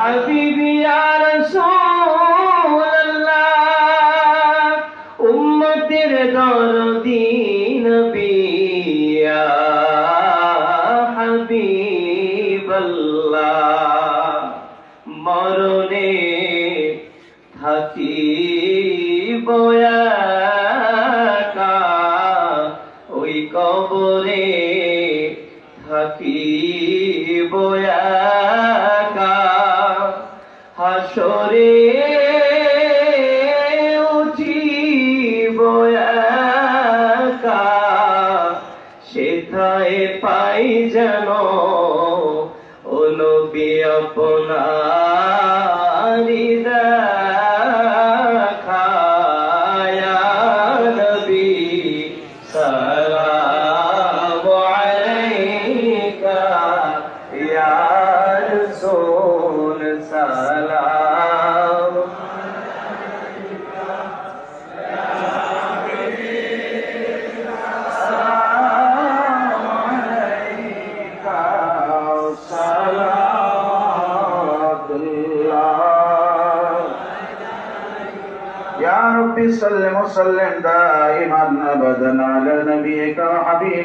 হাবিবি আর উম্মতের দরদিন বিয়া হাবিবাল্লাহ মরণে থাকি বয়া ওই কবরে থাকি বয়া সেথায় পাই যেন? ও নবী আপনার يا رب سلم وسلم دائما ابدا على نبيك وحبيبك